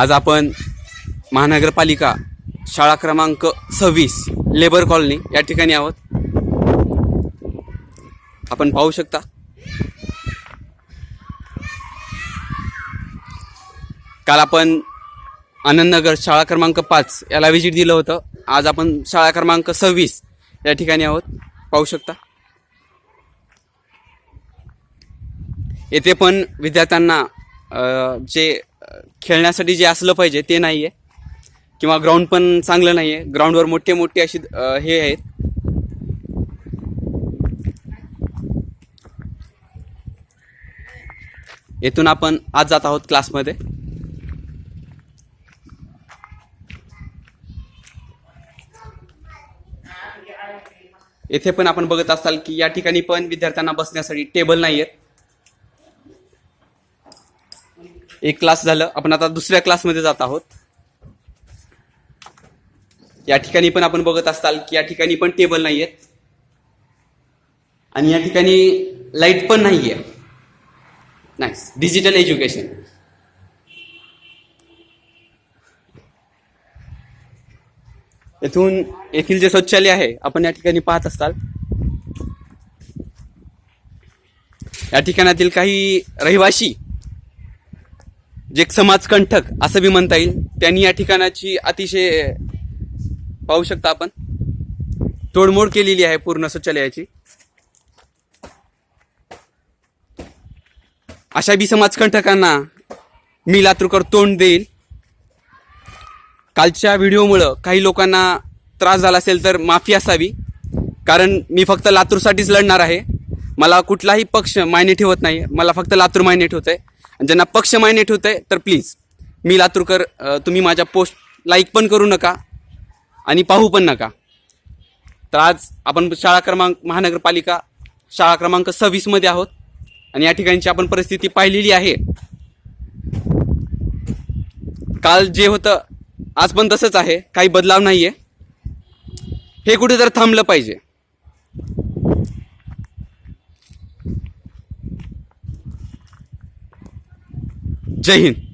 आज आपण महानगरपालिका शाळा क्रमांक सव्वीस लेबर कॉलनी या ठिकाणी आहोत. आपण पाहू शकता. काल आपण आनंदनगर शाळा क्रमांक पाच याला व्हिजिट दिलं होतं. आज आपण शाळा क्रमांक सव्वीस या ठिकाणी आहोत. पाहू शकता. येथे पण विद्यार्थ्यांना जे खेळण्यासाठी जे असलं पाहिजे ते नाही आहे किंवा ग्राउंड पण चांगलं नाही आहे ग्राउंडवर मोठे मोठे अशी हे आहेत. येथून आपण आज जात आहोत क्लासमध्ये. येथे पण आपण बघत असाल की या ठिकाणी पण विद्यार्थ्यांना बसण्यासाठी टेबल नाही आहेत एक क्लास झालं. आपण आता दुसऱ्या क्लासमध्ये जात आहोत. या ठिकाणी पण आपण बघत असाल की या ठिकाणी पण टेबल नाही आहेत आणि या ठिकाणी लाइट पण नाही आहे नाही डिजिटल एज्युकेशन येथून येथील जे शौचालय आहे आपण या ठिकाणी पाहत असाल या ठिकाणातील काही रहिवासी जे एक समाजकंठक असं बी म्हणता येईल त्यांनी या ठिकाणाची अतिशय पाहू शकता आपण. तोडमोड केलेली आहे पूर्ण शौचालयाची. अशा बी समाजकंठकांना मी लातूरकर तोंड देईल. कालच्या व्हिडिओमुळं काही लोकांना त्रास झाला असेल तर माफी असावी. कारण मी फक्त लातूरसाठीच लढणार आहे. मला कुठलाही पक्ष मायने ठेवत नाही. मला फक्त लातूर मायने ठेवत आहे आणि ज्यांना पक्ष मायने ठेवत आहे तर प्लीज मी लातूरकर तुम्ही माझ्या पोस्ट लाईक पण करू नका आणि पाहू पण नका. तर आज आपण शाळा क्रमांक महानगरपालिका शाळा क्रमांक सव्वीसमध्ये आहोत आणि या ठिकाणची आपण परिस्थिती पाहिलेली आहे. काल जे होतं आज पण तसंच आहे. काही बदलाव नाही आहे हे कुठे तर थांबलं पाहिजे. Jane.